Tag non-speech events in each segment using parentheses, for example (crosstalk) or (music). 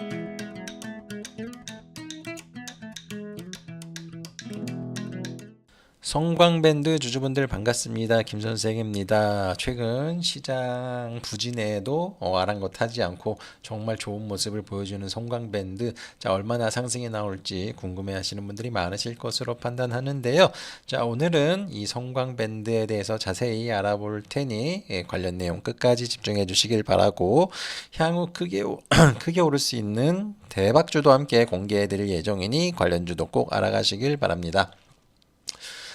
Thank you. 성광밴드 주주분들 반갑습니다. 김선생입니다. 최근 시장 부진에도 어, 아랑곳하지 않고 정말 좋은 모습을 보여주는 성광밴드 자 얼마나 상승이 나올지 궁금해하시는 분들이 많으실 것으로 판단하는데요. 자 오늘은 이 성광밴드에 대해서 자세히 알아볼 테니 예, 관련 내용 끝까지 집중해 주시길 바라고 향후 크게 오- (clears throat) 크게 오를 수 있는 대박주도 함께 공개해 드릴 예정이니 관련주도 꼭 알아가시길 바랍니다.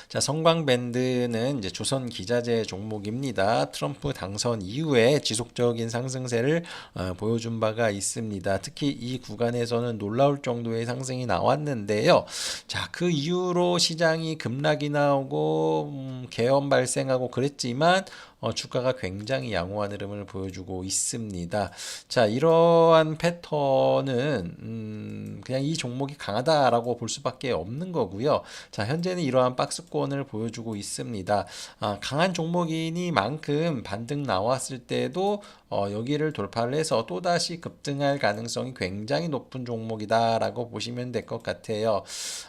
자, 성광밴드는 이제 조선 기자재 종목입니다. 트럼프 당선 이후에 지속적인 상승세를 어, 보여준 바가 있습니다. 특히 이 구간에서는 놀라울 정도의 상승이 나왔는데요. 자, 그 이후로 시장이 급락이 나오고 음, 계엄 발생하고 그랬지만 어, 주가가 굉장히 양호한 흐름을 보여주고 있습니다. 자, 이러한 패턴은 음, 그냥 이 종목이 강하다라고 볼 수밖에 없는 거고요. 자, 현재는 이러한 박스권을 보여주고 있습니다. 아, 강한 종목이니만큼 반등 나왔을 때도 어, 여기를 돌파를 해서 또다시 급등할 가능성이 굉장히 높은 종목이다라고 보시면 될 것 같아요.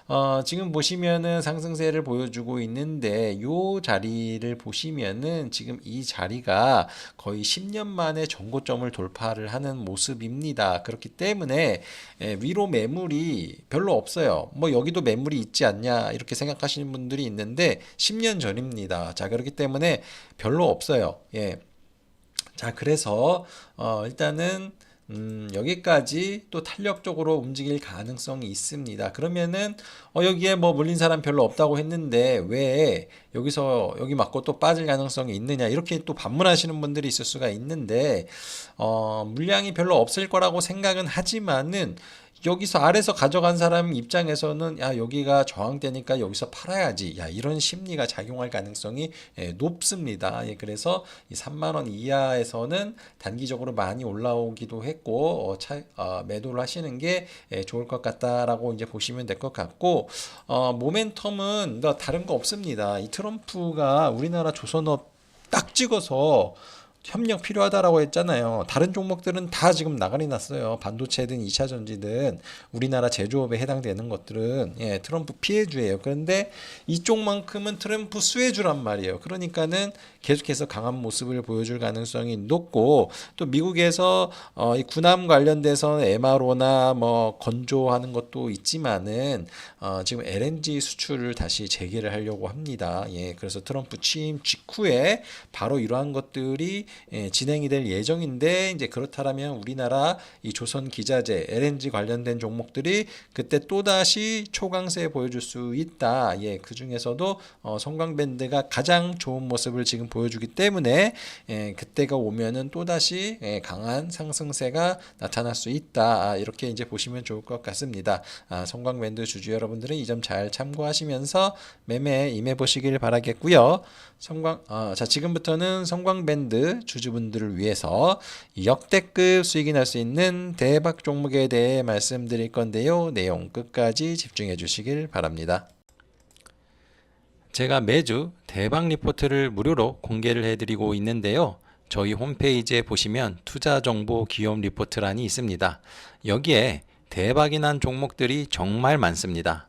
어, 지금 보시면은 상승세를 보여주고 있는데 요 자리를 보시면은 지금 이 자리가 거의 10년 만에 전고점을 돌파를 하는 모습입니다. 그렇기 때문에 예, 위로 매물이 별로 없어요. 뭐 여기도 매물이 있지 않냐 이렇게 생각하시는 분들이 있는데 10년 전입니다. 자, 그렇기 때문에 별로 없어요. 예. 자, 그래서 어, 일단은 음, 여기까지 또 탄력적으로 움직일 가능성이 있습니다. 그러면은 어, 여기에 뭐 물린 사람 별로 없다고 했는데 왜 여기서 여기 맞고 또 빠질 가능성이 있느냐 이렇게 또 반문하시는 분들이 있을 수가 있는데 어, 물량이 별로 없을 거라고 생각은 하지만은 여기서 아래서 가져간 사람 입장에서는 야 여기가 저항되니까 여기서 팔아야지 야 이런 심리가 작용할 가능성이 예, 높습니다. 예, 그래서 이 3만 원 이하에서는 단기적으로 많이 올라오기도 했고 어, 차, 어, 매도를 하시는 게 예, 좋을 것 같다라고 이제 보시면 될 것 같고 어, 모멘텀은 뭐 다른 거 없습니다. 이 트럼프가 우리나라 조선업 딱 찍어서 협력 필요하다라고 했잖아요. 다른 종목들은 다 지금 나가리 났어요. 반도체든 2차 전지든 우리나라 제조업에 해당되는 것들은 예, 트럼프 피해주예요. 그런데 이쪽만큼은 트럼프 수혜주란 말이에요. 그러니까는 계속해서 강한 모습을 보여줄 가능성이 높고 또 미국에서 어, 이 군함 관련돼서 MRO나 뭐 건조하는 것도 있지만은 어, 지금 LNG 수출을 다시 재개를 하려고 합니다. 예, 그래서 트럼프 취임 직후에 바로 이러한 것들이 예, 진행이 될 예정인데 이제 그렇다면 우리나라 이 조선 기자재 LNG 관련된 종목들이 그때 또 다시 초강세 보여줄 수 있다. 예, 그 중에서도 어, 성광밴드가 가장 좋은 모습을 지금 보여주기 때문에 예, 그때가 오면은 또 다시 예, 강한 상승세가 나타날 수 있다. 아, 이렇게 이제 보시면 좋을 것 같습니다. 아, 성광밴드 주주 여러분들은 이 점 잘 참고하시면서 매매 임해 보시길 바라겠고요. 성광 어, 자 지금부터는 성광밴드 주주분들을 위해서 역대급 수익이 날 수 있는 대박 종목에 대해 말씀드릴 건데요. 내용 끝까지 집중해 주시길 바랍니다. 제가 매주 대박 리포트를 무료로 공개를 해드리고 있는데요. 저희 홈페이지에 보시면 투자 정보 기업 리포트란이 있습니다. 여기에 대박이 난 종목들이 정말 많습니다.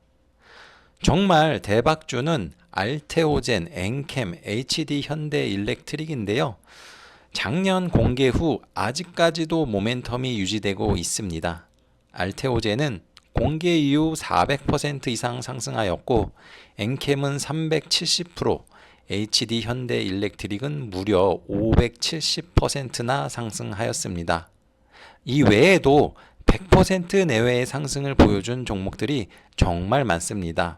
정말 대박주는 알테오젠, 엔캠, HD 현대 일렉트릭인데요. 작년 공개 후 아직까지도 모멘텀이 유지되고 있습니다. 알테오젠은 공개 이후 400% 이상 상승하였고 엔캠은 370%, HD 현대 일렉트릭은 무려 570%나 상승하였습니다. 이 외에도 100% 내외의 상승을 보여준 종목들이 정말 많습니다.